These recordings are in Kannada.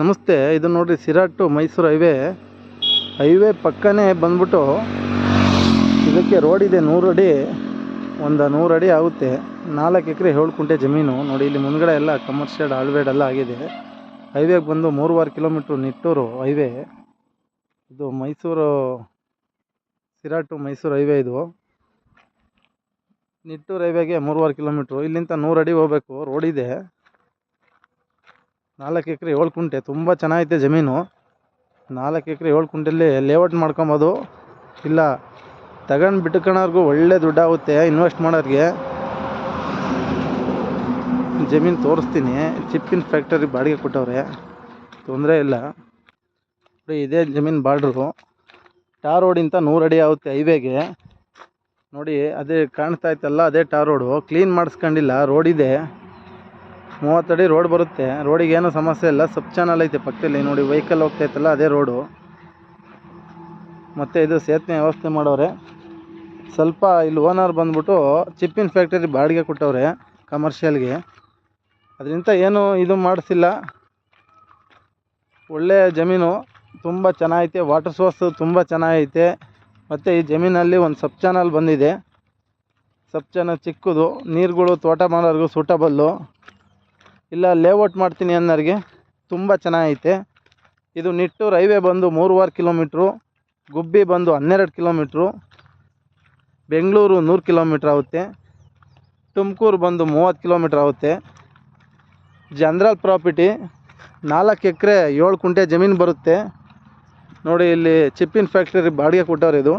ನಮಸ್ತೆ, ಇದು ನೋಡ್ರಿ ಸಿರಾಟ್ ಮೈಸೂರು ಹೈವೇ. ಹೈವೇ ಪಕ್ಕನೇ ಬಂದ್ಬಿಟ್ಟು ಇದಕ್ಕೆ ರೋಡ್ ಇದೆ ನೂರು ಅಡಿ, ಒಂದು ನೂರು ಅಡಿ ಆಗುತ್ತೆ. ನಾಲ್ಕು ಎಕರೆ ಏಳು ಕುಂಟೆ ಜಮೀನು. ನೋಡಿ, ಇಲ್ಲಿ ಮುಂದ್ಗಡೆ ಎಲ್ಲ ಕಮರ್ಷಿಯಲ್ ಆಲ್ವೇಡ್ ಎಲ್ಲ ಆಗಿದೆ. ಹೈವೇಗೆ ಬಂದು ಮೂರುವಾರು ಕಿಲೋಮೀಟ್ರ್ ನಿಟ್ಟೂರು ಹೈವೇ. ಇದು ಮೈಸೂರು, ಸಿರಾಟ್ ಮೈಸೂರು ಹೈವೇ ಇದು. ನಿಟ್ಟೂರು ಹೈವೇಗೆ ಮೂರುವಾರು ಕಿಲೋಮೀಟ್ರು. ಇಲ್ಲಿಂದ ನೂರು ಅಡಿ ಹೋಗ್ಬೇಕು, ರೋಡ್ ಇದೆ. ನಾಲ್ಕು ಎಕರೆ ಏಳು ಕುಂಟೆ, ತುಂಬ ಚೆನ್ನಾಗೈತೆ ಜಮೀನು. ನಾಲ್ಕು ಎಕರೆ ಏಳು ಕುಂಟೆಲಿ ಲೇಔಟ್ ಮಾಡ್ಕೊಬೋದು. ಇಲ್ಲ, ತಗೊಂಡು ಬಿಟ್ಕೊಳೋರ್ಗೂ ಒಳ್ಳೆ ದುಡ್ಡಾಗುತ್ತೆ ಇನ್ವೆಸ್ಟ್ ಮಾಡೋರಿಗೆ. ಜಮೀನು ತೋರಿಸ್ತೀನಿ, ಚಿಪ್ಪಿನ ಫ್ಯಾಕ್ಟರಿ ಬಾಡಿಗೆ ಕೊಟ್ಟವ್ರೆ. ತೊಂದರೆ ಇಲ್ಲ. ಇದೇ ಜಮೀನು ಬಾರ್ಡ್ರು ಟಾರ್ ರೋಡಿಂದ ನೂರು ಅಡಿ ಆಗುತ್ತೆ ಹೈವೇಗೆ. ನೋಡಿ, ಅದೇ ಕಾಣಿಸ್ತಾ ಇತ್ತಲ್ಲ, ಅದೇ ಟಾರ್ ರೋಡು. ಕ್ಲೀನ್ ಮಾಡಿಸ್ಕೊಂಡಿಲ್ಲ, ರೋಡ್ ಇದೆ. ಮೂವತ್ತಡಿ ರೋಡ್ ಬರುತ್ತೆ. ರೋಡಿಗೆ ಏನೂ ಸಮಸ್ಯೆ ಇಲ್ಲ. ಸಬ್ ಚಾನಲ್ ಐತೆ ಪಕ್ಕದಲ್ಲಿ. ನೋಡಿ ವೆಹಿಕಲ್ ಹೋಗ್ತಾ ಇತ್ತಲ್ಲ, ಅದೇ ರೋಡು. ಮತ್ತು ಇದು ಸೇತುವೆ ವ್ಯವಸ್ಥೆ ಮಾಡೋರೆ. ಸ್ವಲ್ಪ ಇಲ್ಲಿ ಓನರ್ ಬಂದ್ಬಿಟ್ಟು ಚಿಪ್ಪಿನ ಫ್ಯಾಕ್ಟರಿ ಬಾಡಿಗೆ ಕೊಟ್ಟವ್ರೆ ಕಮರ್ಷಿಯಲ್ಗೆ ಅದರಿಂದ ಏನು ಇದು ಮಾಡಿಸಿಲ್ಲ. ಒಳ್ಳೆ ಜಮೀನು, ತುಂಬ ಚೆನ್ನಾಗೈತೆ. ವಾಟರ್ ಸೋರ್ಸ್ ತುಂಬ ಚೆನ್ನಾಗೈತೆ. ಮತ್ತು ಈ ಜಮೀನಲ್ಲಿ ಒಂದು ಸಬ್ ಚಾನಲ್ ಬಂದಿದೆ. ಸಬ್ ಚಾನಲ್ ಚಿಕ್ಕದು, ನೀರುಗಳು ತೋಟ ಮಾಡೋರಿಗೂ ಸೂಟಬಲ್ಲು ಇಲ್ಲ, ಲೇಔಟ್ ಮಾಡ್ತೀನಿ ಅನ್ನೋರಿಗೆ ತುಂಬ ಚೆನ್ನಾಗೈತೆ. ಇದು ನಿಟ್ಟೂರು ಹೈವೇ ಬಂದು ಮೂರುವರೆ ಕಿಲೋಮೀಟ್ರು, ಗುಬ್ಬಿ ಬಂದು ಹನ್ನೆರಡು ಕಿಲೋಮೀಟ್ರು, ಬೆಂಗಳೂರು ನೂರು ಕಿಲೋಮೀಟ್ರ್ ಆಗುತ್ತೆ. ತುಮಕೂರು ಬಂದು ಮೂವತ್ತು ಕಿಲೋಮೀಟ್ರ್ ಆಗುತ್ತೆ. ಜನರಲ್ ಪ್ರಾಪರ್ಟಿ ನಾಲ್ಕು ಎಕರೆ ಏಳು ಕುಂಟೆ ಜಮೀನು ಬರುತ್ತೆ. ನೋಡಿ, ಇಲ್ಲಿ ಚಿಪ್ಪಿನ ಫ್ಯಾಕ್ಟರಿ ಬಾಡಿಗೆ ಕೊಟ್ಟವ್ರು ಇದು.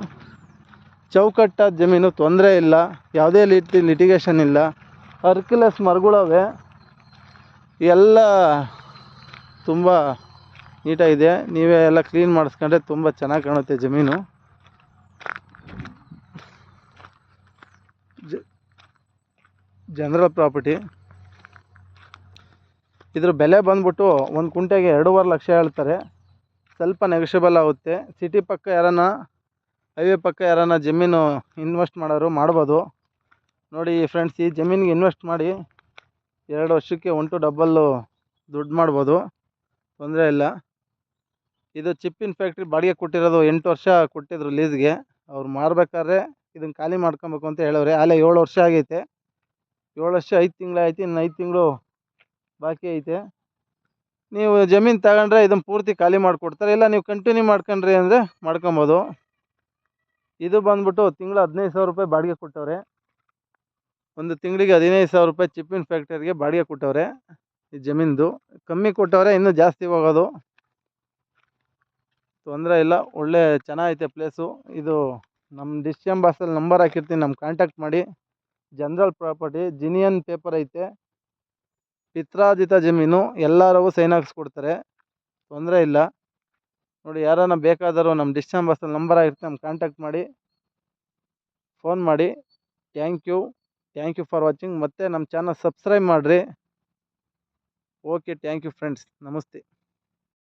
ಚೌಕಟ್ಟಾದ ಜಮೀನು ತೊಂದರೆ ಇಲ್ಲ, ಯಾವುದೇ ಲಿಟಿ ಲಿಟಿಗೇಷನ್ ಇಲ್ಲ. ಅರ್ಕಿಲೆಸ್ ಮರಗಳವೆ. ಎಲ್ಲ ತುಂಬ ನೀಟಾಗಿದೆ. ನೀವೇ ಎಲ್ಲ ಕ್ಲೀನ್ ಮಾಡಿಸ್ಕೊಂಡ್ರೆ ತುಂಬ ಚೆನ್ನಾಗಿ ಕಾಣುತ್ತೆ ಜಮೀನು. ಜನರಲ್ ಪ್ರಾಪರ್ಟಿ ಇದ್ರ ಬೆಲೆ ಬಂದ್ಬಿಟ್ಟು ಒಂದು ಕುಂಟೆಗೆ ಎರಡೂವರೆ ಲಕ್ಷ ಹೇಳ್ತಾರೆ. ಸ್ವಲ್ಪ ನೆಗೋಷಿಯಬಲ್ ಆಗುತ್ತೆ. ಸಿಟಿ ಪಕ್ಕ ಯಾರನ್ನ ಹೈವೇ ಪಕ್ಕ ಯಾರನ್ನ ಜಮೀನು ಇನ್ವೆಸ್ಟ್ ಮಾಡೋರು ಮಾಡ್ಬೋದು. ನೋಡಿ ಫ್ರೆಂಡ್ಸ್ ಈ ಜಮೀನಿಗೆ ಇನ್ವೆಸ್ಟ್ ಮಾಡಿ ಎರಡು ವರ್ಷಕ್ಕೆ ಒನ್ ಟು ಡಬ್ಬಲ್ಲು ದುಡ್ಡು ಮಾಡ್ಬೋದು. ತೊಂದರೆ ಇಲ್ಲ. ಇದು ಚಿಪ್ಪಿನ ಫ್ಯಾಕ್ಟ್ರಿ ಬಾಡಿಗೆ ಕೊಟ್ಟಿರೋದು ಎಂಟು ವರ್ಷ ಕೊಟ್ಟಿದ್ರು ಲೀಸ್ಗೆ ಅವ್ರು ಮಾರ್ಬೇಕಾದ್ರೆ ಇದನ್ನು ಖಾಲಿ ಮಾಡ್ಕೊಬೇಕು ಅಂತ ಹೇಳವ್ರೆ. ಆಗಲೇ ಏಳು ವರ್ಷ ಆಗೈತೆ. ಏಳು ವರ್ಷ ಐದು ತಿಂಗಳು ಆಯ್ತು, ಇನ್ನು ಐದು ತಿಂಗಳು ಬಾಕಿ ಐತೆ. ನೀವು ಜಮೀನು ತಗೊಂಡ್ರೆ ಇದನ್ನು ಪೂರ್ತಿ ಖಾಲಿ ಮಾಡಿಕೊಡ್ತಾರೆ. ಇಲ್ಲ, ನೀವು ಕಂಟಿನ್ಯೂ ಮಾಡ್ಕೊಂಡ್ರಿ ಅಂದರೆ ಮಾಡ್ಕೊಬೋದು. ಇದು ಬಂದ್ಬಿಟ್ಟು ತಿಂಗಳು ಹದಿನೈದು ಸಾವಿರ ರೂಪಾಯಿ ಬಾಡಿಗೆ ಕೊಟ್ಟವ್ರೆ. ಒಂದು ತಿಂಗಳಿಗೆ ಹದಿನೈದು ಸಾವಿರ ರೂಪಾಯಿ ಚಿಪ್ಪಿನ ಫ್ಯಾಕ್ಟರಿಗೆ ಬಾಡಿಗೆ ಕೊಟ್ಟವ್ರೆ, ಈ ಜಮೀನ್ದು. ಕಮ್ಮಿ ಕೊಟ್ಟವ್ರೆ ಇನ್ನೂ ಜಾಸ್ತಿ ಹೋಗೋದು. ತೊಂದರೆ ಇಲ್ಲ, ಒಳ್ಳೆ ಚೆನ್ನಾಗೈತೆ ಪ್ಲೇಸು. ಇದು ನಮ್ಮ ಡಿಸ್ಟಿಎಂ ಬಾಕ್ಸಲ್ಲಿ ನಂಬರ್ ಹಾಕಿರ್ತೀನಿ ನಮ್ಮ ಕಾಂಟ್ಯಾಕ್ಟ್ ಮಾಡಿ. ಜನರಲ್ ಪ್ರಾಪರ್ಟಿ, ಜಿನಿಯನ್ ಪೇಪರ್ ಐತೆ. ಪಿತ್ರಾಜಿತ ಜಮೀನು ಎಲ್ಲರೂ ಸೈನ್ ಹಾಕ್ಸ್ಕೊಡ್ತಾರೆ. ತೊಂದರೆ ಇಲ್ಲ. ನೋಡಿ, ಯಾರನ್ನ ಬೇಕಾದರೂ ನಮ್ಮ ಡಿಸ್ಟಿಎಂ ಬಾಸಲ್ಲಿ ನಂಬರ್ ಆಗಿರ್ತೀನಿ ನಮ್ಮ ಕಾಂಟ್ಯಾಕ್ಟ್ ಮಾಡಿ. ಫೋನ್ ಮಾಡಿ. Thank you. Thank you for watching. ಮತ್ತು ನಮ್ಮ ಚಾನಲ್ ಸಬ್ಸ್ಕ್ರೈಬ್ ಮಾಡಿರಿ. Okay thank you friends. ನಮಸ್ತೆ.